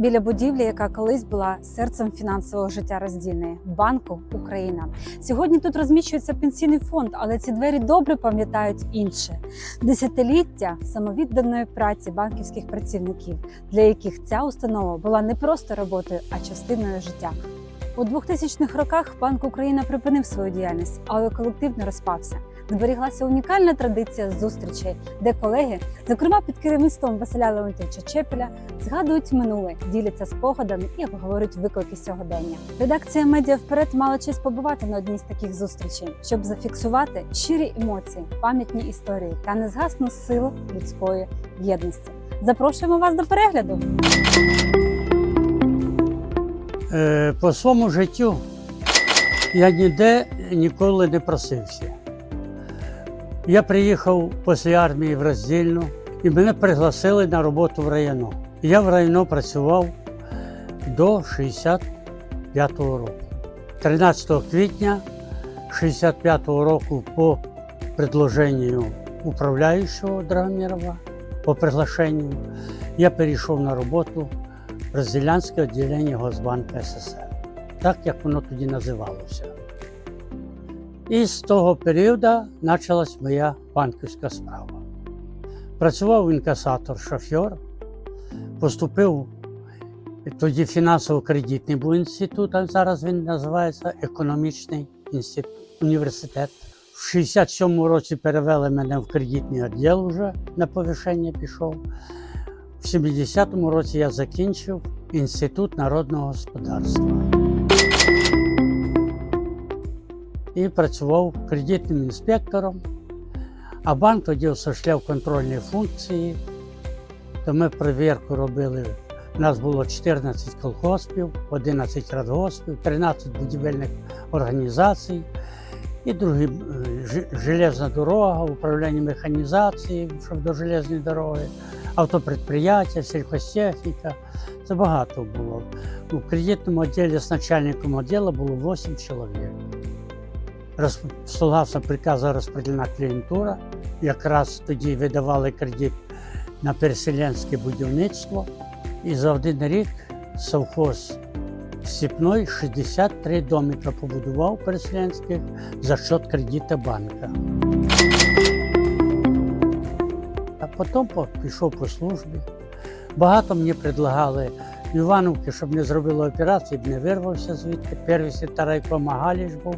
Біля будівлі, яка колись була серцем фінансового життя роздільної банку Україна. Сьогодні тут розміщується пенсійний фонд, але ці двері добре пам'ятають інше десятиліття самовідданої праці банківських працівників, для яких ця установа була не просто роботою, а частиною життя. У 2000-х роках Банк Україна припинив свою діяльність, але колектив не розпався. Зберіглася унікальна традиція зустрічей, де колеги, зокрема під керівництвом Василя Леонтьовича Чепеля, згадують минуле, діляться спогадами і обговорюють виклики сьогодення. Редакція медіа вперед мала честь побувати на одній з таких зустрічей, щоб зафіксувати щирі емоції, пам'ятні історії та незгасну силу людської єдності. Запрошуємо вас до перегляду. Е, По своєму життю я ніде ніколи не просився. Я приїхав після армії в роздільну і мене пригласили на роботу в районо. Я в районо працював до 65-го року. 13 квітня 65-го року по предложенню управляючого Драгомірова, по приглашенню, я перейшов на роботу в розділянське відділення Госбанка СССР, так як воно тоді називалося. І з того періоду почалась моя банківська справа. Працював інкасатор, шофер, поступив тоді фінансово-кредитний був інститут, а зараз він називається Економічний інститут, університет. В 67-му році перевели мене в кредитний відділ вже на повишення пішов. В 70-му році я закінчив Інститут народного господарства і працював кредитним інспектором, а банк тоді осуществляв контрольні функції. То ми перевірку робили. У нас було 14 колгоспів, 11 радгоспів, 13 будівельних організацій і другі е, железна дорога, управління механізації, щоб до железної дороги, автопредприятия, сільхозтехніка. Це багато було. У кредитному відділі з начальником відділу було 8 чоловік. Розсилався приказ розподільна клієнтура. Якраз тоді видавали кредит на переселенське будівництво. І за один рік совхоз Степной 63 домика побудував переселенських за счет кредита банка. А потім пішов по службі. Багато мені предлагали Івановки, щоб не зробили операції, б не вирвався звідти. Перший секретар райкома Галіч був,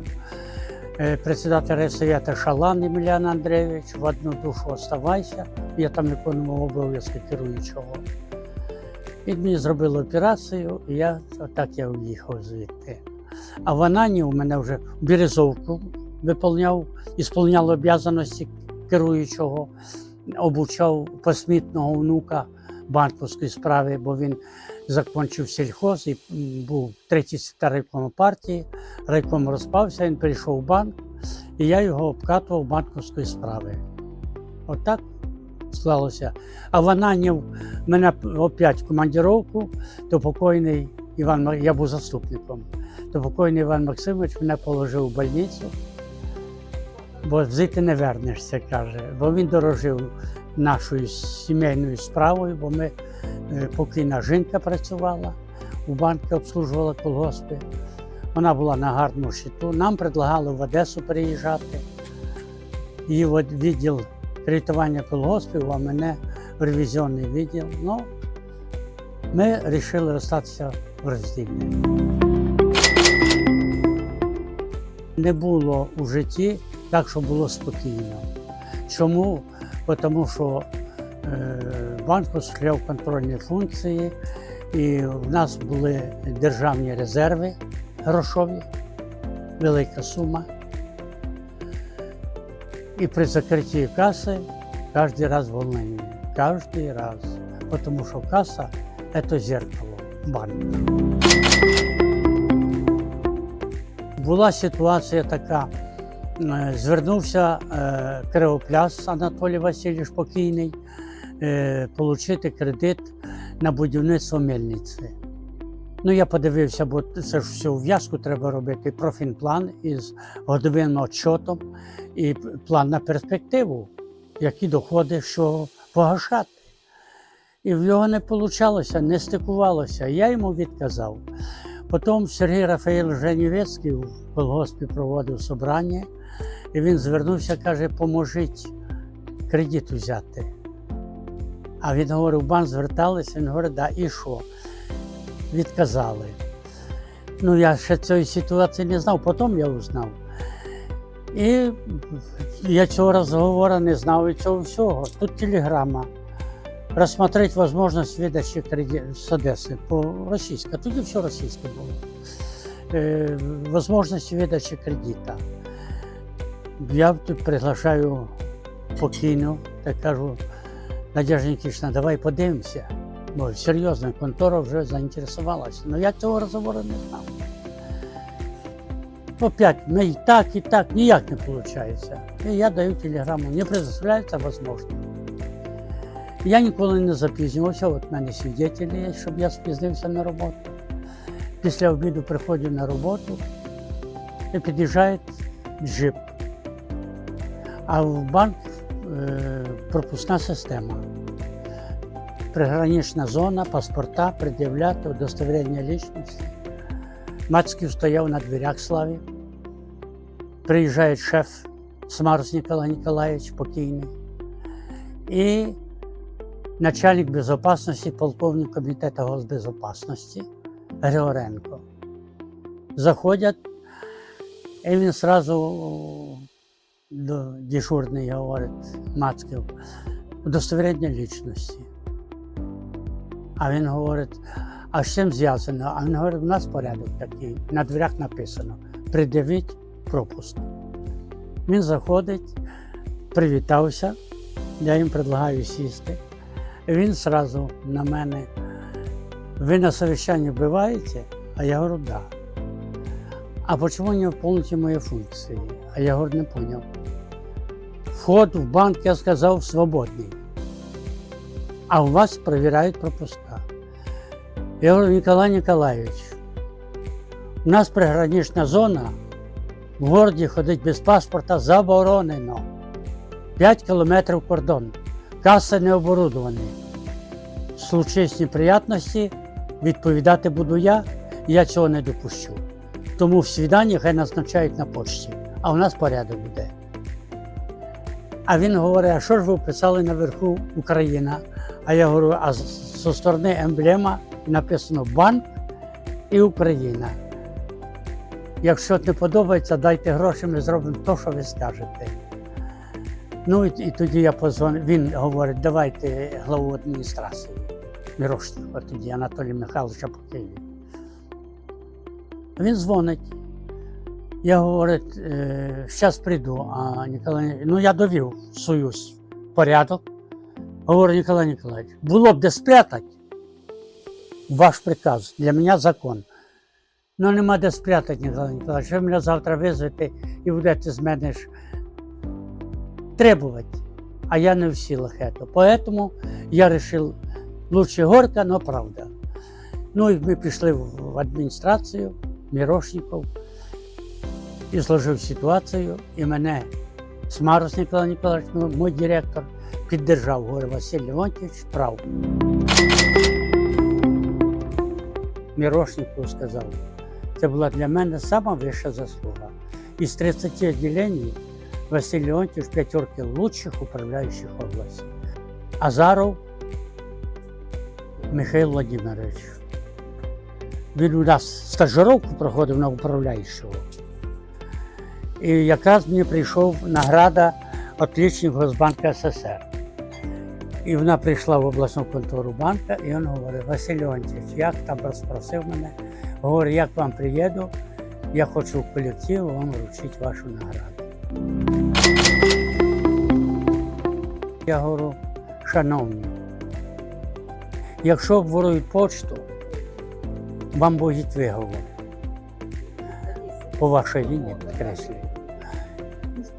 председатель райсовета Шалан Емельян Андрійович, в одну душу оставайся. Я там виконував обов'язки керуючого. Він мені зробили операцію, і я отак я уїхав звідти. А в Анані у мене вже Березовку виповняв, ісполняв обов'язаності керуючого, обучав посмітного внука банківської справи, бо він закінчив сільхоз і був третій секретар райкому партії. Райком розпався, він прийшов в банк, і я його обкатував банківської справи. Отак склалося. А в Ананів мене опять в командировку, то покойний Іван, я був заступником, то покойний Іван Максимович мене положив в больницю, бо жити не вернешся, каже. Бо він дорожив нашою сімейною справою, бо ми покійна жінка працювала, у банку обслужувала колгоспи. Вона була на гарному щиту. Нам предлагали в Одесу переїжджати. Її в відділ кредитування колгоспів, а мене ревізіонний відділ. Ну, ми вирішили залишитися в роздільні. Не було у житті так, що було спокійно. Чому? Тому що е, банк осуществляв контрольні функції, і в нас були державні резерви грошові, велика сума. І при закритті каси кожен раз волнение. Кожен раз. Тому що каса це зеркало банку. Була ситуація така. е, Звернувся е, кривопляс Анатолій Васильович покійний е, отримати кредит на будівництво мельниці. Ну, я подивився, бо це ж все в'язку треба робити. Профінплан із годовим отчотом і план на перспективу, які доходи, що погашати. І в його не вийшло, не стикувалося. Я йому відказав. Потім Сергій Рафаїл Женівецький в колгоспі проводив собрання, і він звернувся, каже, поможіть кредит взяти. А він говорив, в банк зверталися, він говорить, да, і що? Відказали. Ну, я ще цієї ситуації не знав, потім я узнав. І я цього розговору не знав і цього всього. Тут телеграма. Рассмотреть возможность выдачи кредита с Одессы по-российски. Тоді все російське було. Е, возможность выдачи кредита. Я тут приглашаю покійну, так кажу, Надежда Нікішна, давай подивимося. Бо серйозно, контора вже заінтересувалася. Ну я цього розговору не знав. Опять, ну і так, і так, ніяк не виходить. І я даю телеграму, не предоставляється можливість. Я ніколи не запізнювався, от в мене свідетелі є, щоб я спізнився на роботу. Після обіду приходжу на роботу і під'їжджає джип. А в банк е, пропускна система. Пригранична зона, паспорта, пред'являти, удостоверення лічності. Мацьків стояв на дверях славі. Приїжджає шеф Смарус Ніколай Ніколаєвич, покійний. І начальник безопасности, полковник комітету госбезопасности Григоренко. Заходять, і він сразу до дежурний говорить Мацків, удостоверення лічності. А він говорить, а з чим зв'язано? А він говорить, у нас порядок такий, на дверях написано, придивіть пропуск. Він заходить, привітався, я їм предлагаю сісти. Він сразу на мене, ви на совещании бываете? А я говорю, да. А почему не выполните мои функции? А я говорю, не понял. Вход в банк, я сказал, свободный. А у вас проверяют пропуска. Я говорю, Николай Николаевич, у нас пригранична зона, в городі ходить без паспорта заборонено. 5 кілометрів кордон. Каса не оборудовані. Случись неприятності, відповідати буду я, я цього не допущу. Тому в свіданні хай назначають на почті, а у нас порядок буде. А він говорить: а що ж ви писали наверху Україна? А я говорю, а зі сторони емблема написано банк і Україна. Якщо не подобається, дайте гроші, ми зробимо те, що ви скажете. Ну і, і тоді я позвонив. Він говорить, давайте главу адміністрації. Мірошника тоді Анатолія Михайловича по. Він дзвонить. Я говорить, зараз прийду, а Ніколай, ну я довів союз порядок. Говорю, Ніколай Ніколаєвич, було б де спрятати ваш приказ, для мене закон. Ну нема де спрятати, Ніколай Ніколаєвич. Ви мене завтра визвете і будете з мене ж требовать, а я не в силах это. Поэтому я решил, лучше горько, но правда. Ну и мы пришли в адміністрацію Мірошников, изложив ситуацію, і мене Смарус Ніколай Ніколаєвич, ну, мій директор, піддержав, говорить, Василь Леонтьович, прав. Мірошников сказав, це була для мене сама вища заслуга. Із 30 відділень Василь Леонтьевич в пятерке лучших управляющих области. Азаров Михайло Владимирович. Він у нас стажировку проходив на управляючого. І якраз мені прийшов награда отличник Госбанка СССР. І вона прийшла в обласну контору банка, і він говорить, Василь Леонтьевич, як там розпросив мене, говорить, як вам приїду, я хочу в колектив вам вручити вашу награду. Я говорю, шановні, якщо ворують почту, вам буде виговор. По вашій війні підкреслюю.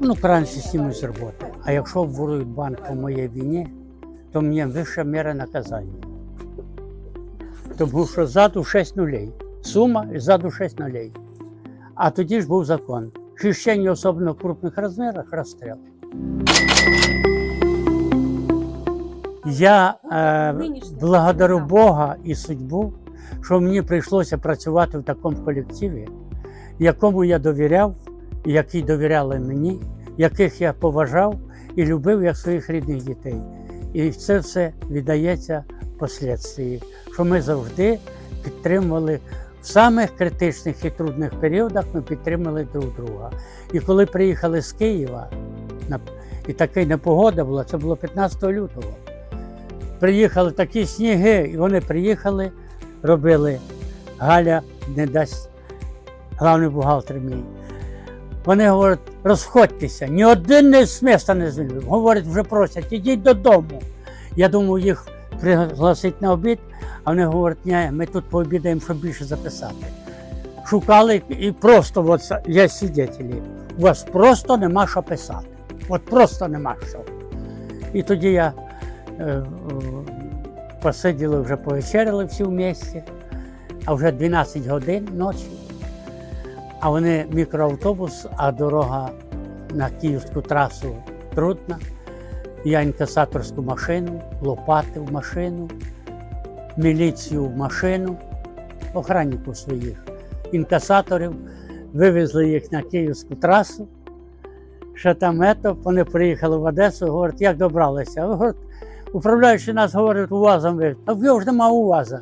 Ну, крайню систему з роботи. А якщо ворують банк по моїй війні, то мені вища мера наказання. Тому що ззаду 6 нулей. Сума і ззаду 6 нулей. А тоді ж був закон. Хищення особливо в крупних розмірах розстріл. Я е, благодарю. Бога і судьбу, що мені прийшлося працювати в такому колективі, якому я довіряв, які довіряли мені, яких я поважав і любив як своїх рідних дітей. І це все віддається впоследствии, що ми завжди підтримували в самих критичних і трудних періодах ми підтримали друг друга. І коли приїхали з Києва, і така непогода була, це було 15 лютого. Приїхали такі сніги, і вони приїхали, робили Галя не дасть главний бухгалтер мій. Вони говорять, розходьтеся, ні один не з міста не звільнив. Говорять, вже просять, ідіть додому. Я думав, їх пригласити на обід, а вони говорять, ні, ми тут пообідаємо, щоб більше записати. Шукали і просто, от є свідетелі, у вас просто нема що писати. От просто нема що. І тоді я е, е, посиділи, вже повечеряли всі в місті, а вже 12 годин ночі. А вони мікроавтобус, а дорога на київську трасу трудна. Я інкасаторську машину, лопати в машину, міліцію в машину, охранників своїх, інкасаторів, вивезли їх на київську трасу. Ще там ето, вони приїхали в Одесу, говорять, як добралися. А ви говорять, управляючий нас говорить, УАЗом вивез. А в його ж нема УАЗа.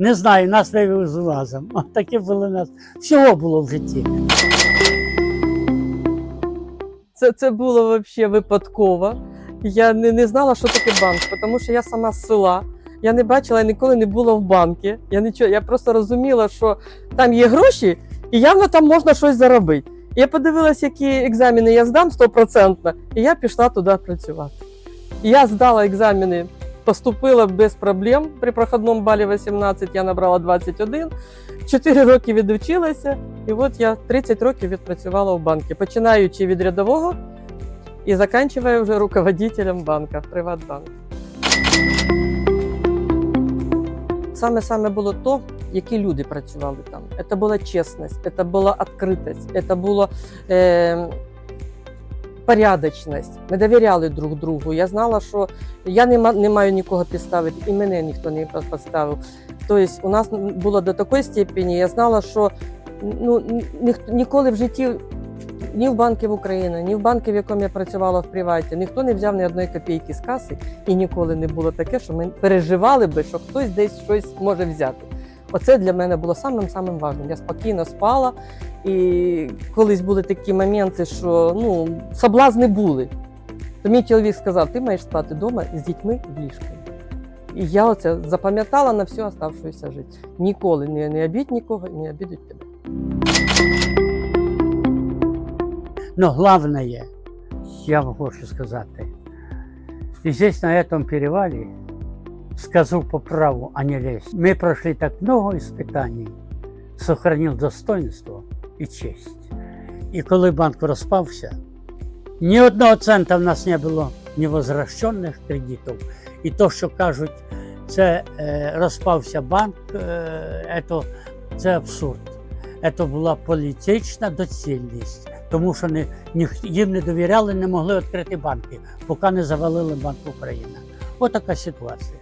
Не знаю, нас вивели з УАЗом. Таке було нас. Всього було в житті. Це, це було взагалі випадково. Я не, не знала, що таке банк, тому що я сама з села. Я не бачила, я ніколи не була в банку. Я нічого, я просто розуміла, що там є гроші, і явно там можна щось заробити. Я подивилася, які екзамени я здам стопроцентно, і я пішла туди працювати. І я здала екзамени, поступила без проблем. При проходному балі 18 я набрала 21. 4 роки відучилася, і от я 30 років відпрацювала в банку, починаючи від рядового і закінчуючи вже руководителем банка, Приватбанк. Саме саме було то, які люди працювали там. Це була чесність, це була відкритість, це була е, порядочність. Ми довіряли друг другу. Я знала, що я не, ма- не маю нікого підставити, і мене ніхто не підставив. Тобто у нас було до такої степені, я знала, що ну, ніхто, ніколи в житті ні в банки в Україні, ні в банку, в якому я працювала в приваті, ніхто не взяв ні одної копійки з каси, і ніколи не було таке, що ми переживали би, що хтось десь щось може взяти. Оце для мене було самим самим важливим. Я спокійно спала, і колись були такі моменти, що ну, соблазни були. То мій чоловік сказав: ти маєш спати вдома з дітьми в ліжку. І я оце запам'ятала на всю оставшуюся життя. Ніколи не, не обідь нікого не обідуть тебе. Но главное, я вам хочу сказать, здесь на этом перевале, скажу по праву, а не лезь, мы прошли так много испытаний, сохранил достоинство і честь. І коли банк розпався, ні одного цента в нас не було невозвращених кредитів. І то, що кажуть, це е, розпався банк, е, це, це абсурд. Це була політична доцільність, тому що не, ніх- їм не довіряли, не могли відкрити банки, поки не завалили Банк Україна. Отака ситуація.